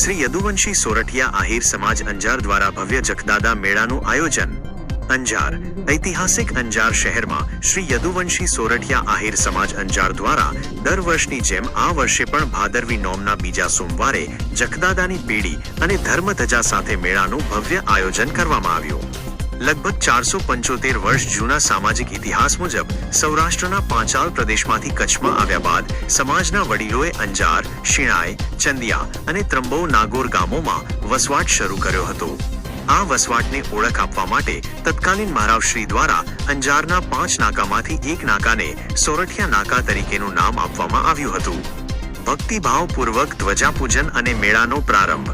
શ્રી યદુવંશી સોરઠિયા આહિર સમાજ અંજાર દ્વારા ભવ્ય જખદાદા મેળાનું આયોજન. અંજાર, ઐતિહાસિક અંજાર શહેરમાં શ્રી યદુવંશી સોરઠિયા આહિર સમાજ અંજાર દ્વારા દર વર્ષની જેમ આ વર્ષે પણ ભાદરવી નોમના બીજા સોમવારે જખદાદાની પેઢી અને ધર્મધજા સાથે મેળાનું ભવ્ય આયોજન કરવામાં આવ્યું. લગભગ ચારસો પંચોતેર વર્ષ જૂના સામાજિક ઇતિહાસ મુજબ, સૌરાષ્ટ્રના પાંચાલ પ્રદેશમાંથી કચ્છમાં આવ્યા બાદ, સમાજના વડીલોએ અંજાર, શિણાય, ચંદિયા અને ત્રંબો નાગોર ગામોમાં વસવાટ શરૂ કર્યો હતો. આ વસવાટને ઓળખ આપવા માટે તત્કાલીન મહારાવશ્રી દ્વારા અંજારના પાંચ નાકામાંથી એક નાકાને સોરઠિયા નાકા તરીકેનું નામ આપવામાં આવ્યું હતું. ભક્તિભાવપૂર્વક ધ્વજાપૂજન અને મેળાનો પ્રારંભ.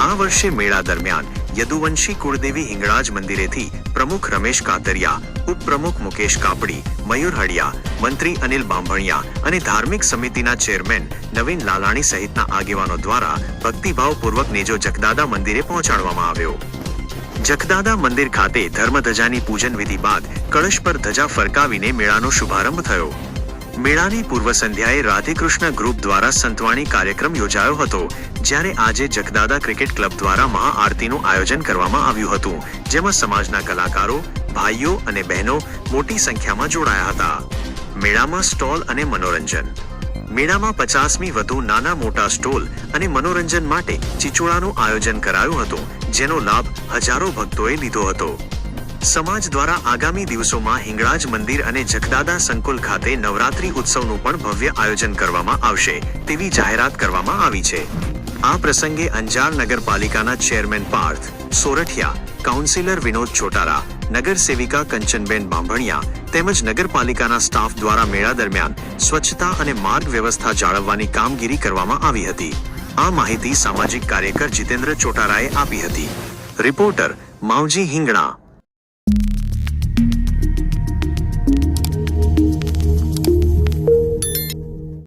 આ વર્ષે મેળા દરમિયાન યદુવંશી કુળદેવી હિંગળાજ મંદિરેથી પ્રમુખ રમેશ કાતરિયા, ઉપપ્રમુખ મુકેશ કાપડી, મયુર હડિયા, મંત્રી અનિલ બાંભણિયા અને ધાર્મિક સમિતિના ચેરમેન નવીન લાલાણી સહિતના આગેવાનો દ્વારા ભક્તિભાવપૂર્વક નેજો જગદાદા મંદિરે પહોંચાડવામાં આવ્યો. જખદાદા મંદિર ખાતે ધર્મધજાની પૂજન વિધિ બાદ કળશ પર ધજા ફરકાવીને મેળાનો શુભારંભ થયો. મેળાની પૂર્વ સંધ્યાએ રાધેકૃષ્ણ ગ્રુપ દ્વારા સંતવાણી કાર્યક્રમ યોજાયો હતો, જ્યારે આજે જગદાદા ક્રિકેટ ક્લબ દ્વારા મહાઆરતીનું આયોજન કરવામાં આવ્યું હતું, જેમાં સમાજના કલાકારો, ભાઈઓ અને બહેનો મોટી સંખ્યામાં જોડાયા હતા. મેળામાં સ્ટોલ અને મનોરંજન. મેળામાં પચાસમી વધુ નાના મોટા સ્ટોલ અને મનોરંજન માટે ચિચોળાનું આયોજન કરાયું હતું, જેનો લાભ હજારો ભક્તોએ લીધો હતો. સમાજ દ્વારા આગામી દિવસોમાં હિંગળાજ મંદિર અને જગદાદા સંકુલ ખાતે નવરાત્રી ઉત્સવનું પણ ભવ્ય આયોજન કરવામાં આવશે તેવી જાહેરાત કરવામાં આવી છે. આ પ્રસંગે અંજાર નગરપાલિકાના ચેરમેન પાર્થ સોરઠિયા, કાઉન્સિલર વિનોદ ચોટારા નગર સેવિકા કંચનબેન બાંભણિયા તેમજ નગરપાલિકાના સ્ટાફ દ્વારા મેળા દરમિયાન સ્વચ્છતા અને માર્ગ વ્યવસ્થા જાળવવાની કામગીરી કરવામાં આવી હતી. આ માહિતી સામાજિક કાર્યકર જીતેન્દ્ર ચોટારાએ આપી હતી. રિપોર્ટર માવજી હિંગણા.